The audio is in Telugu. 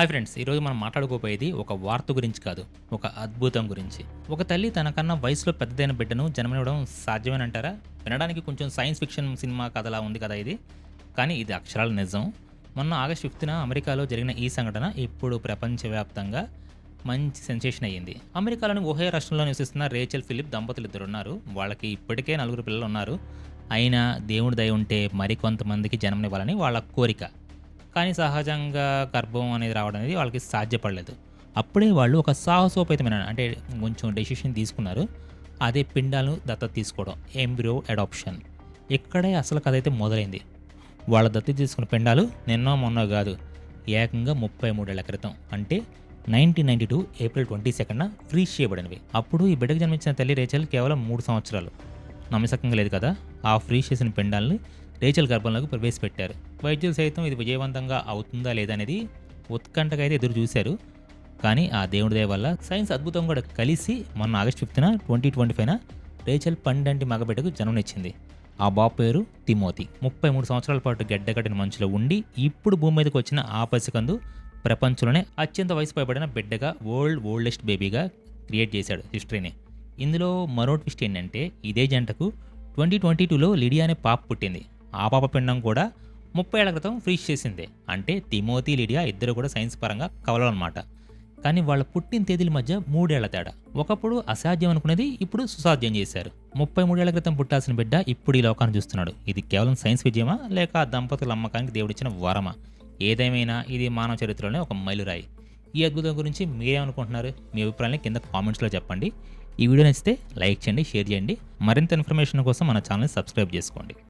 హాయ్ ఫ్రెండ్స్ ఈరోజు మనం మాట్లాడుకోపోయేది ఒక వార్త గురించి కాదు ఒక అద్భుతం గురించి. ఒక తల్లి తనకన్నా వయసులో పెద్దదైన బిడ్డను జన్మనివ్వడం సాధ్యమేనంటారా? వినడానికి కొంచెం సైన్స్ ఫిక్షన్ సినిమా కథలా ఉంది కదా ఇది. కానీ ఇది అక్షరాల నిజం. మొన్న ఆగస్ట్ ఫిఫ్త్న అమెరికాలో జరిగిన ఈ సంఘటన ఇప్పుడు ప్రపంచవ్యాప్తంగా మంచి సెన్సేషన్ అయ్యింది. అమెరికాలోని ఓహే రాష్ట్రంలో నివసిస్తున్న రేచల్ ఫిలిప్ దంపతులు ఇద్దరు ఉన్నారు. వాళ్ళకి ఇప్పటికే నలుగురు పిల్లలు ఉన్నారు. అయినా దేవుడి దయ ఉంటే మరికొంతమందికి జన్మనివ్వాలని వాళ్ళ కోరిక. కానీ సహజంగా గర్భం అనేది రావడం అనేది వాళ్ళకి సాధ్యపడలేదు. అప్పుడే వాళ్ళు ఒక సాహసోపేతమైన అంటే కొంచెం డెసిషన్ తీసుకున్నారు. అదే పిండాలను దత్తత తీసుకోవడం ఎంబ్రియో అడాప్షన్ ఇక్కడే అసలు కథ అయితే మొదలైంది. వాళ్ళ దత్తత తీసుకున్న పిండాలు నిన్నో మొన్నో కాదు ఏకంగా ముప్పై మూడేళ్ళ క్రితం. అంటే nineteen ninety two April twenty సెకండ్న freeze చేయబడినవి. అప్పుడు ఈ బిడ్డకు జన్మించిన తల్లి రేచల్ కేవలం మూడు సంవత్సరాలు. నమ్మసకంగా లేదు కదా? ఆ ఫ్రీజ్ చేసిన పిండాలని రేచల్ గర్భంలోకి ప్రవేశపెట్టారు. వైద్యులు సైతం ఇది విజయవంతంగా అవుతుందా లేదా అనేది ఉత్కంఠగా అయితే ఎదురు చూశారు. కానీ ఆ దేవుడి దయ వల్ల సైన్స్ అద్భుతం కూడా కలిసి మొన్న ఆగస్ట్ ఫిఫ్త్న ట్వంటీ ట్వంటీ ఫైవ్న రేచల్ పండంటి మగబిడ్డకు జన్మనిచ్చింది. ఆ బాబు పేరు తిమోతి. ముప్పై మూడు సంవత్సరాల పాటు గడ్డకట్టిన మంచులో ఉండి ఇప్పుడు భూమి మీదకి వచ్చిన ఆ పసికందు ప్రపంచంలోనే అత్యంత వయసు పైబడిన బిడ్డగా వరల్డ్ ఓల్డెస్ట్ బేబీగా క్రియేట్ చేశాడు హిస్టరీని. ఇందులో మరో ట్విస్ట్ ఏంటంటే ఇదే జంటకు ట్వంటీ ట్వంటీ టూలో లిడియా అనే పాప పుట్టింది. ఆ పాప పిండం కూడా ముప్పై ఏళ్ళ క్రితం ఫ్రీజ్ చేసిందే. అంటే తిమోతి లిడియా ఇద్దరు కూడా సైన్స్ పరంగా కవలనమాట కానీ వాళ్ళ పుట్టిన తేదీల మధ్య మూడేళ్ళ తేడా. ఒకప్పుడు అసాధ్యం అనుకునేది ఇప్పుడు సుసాధ్యం చేశారు. ముప్పై మూడేళ్ళ క్రితం పుట్టాల్సిన బిడ్డ ఇప్పుడు ఈ లోకాన్ని చూస్తున్నాడు. ఇది కేవలం సైన్స్ విజయమా? లేక ఆ దంపతుల అమ్మకానికి దేవుడిచ్చిన వరమా? ఏదేమైనా ఇది మానవ చరిత్రలోనే ఒక మైలురాయి. ఈ అద్భుతం గురించి మీరేమనుకుంటున్నారు? మీ అభిప్రాయాన్ని కింద కామెంట్స్లో చెప్పండి. ఈ వీడియో నచ్చితే లైక్ చేయండి షేర్ చేయండి. మరింత ఇన్ఫర్మేషన్ కోసం మన ఛానల్ని సబ్స్క్రైబ్ చేసుకోండి.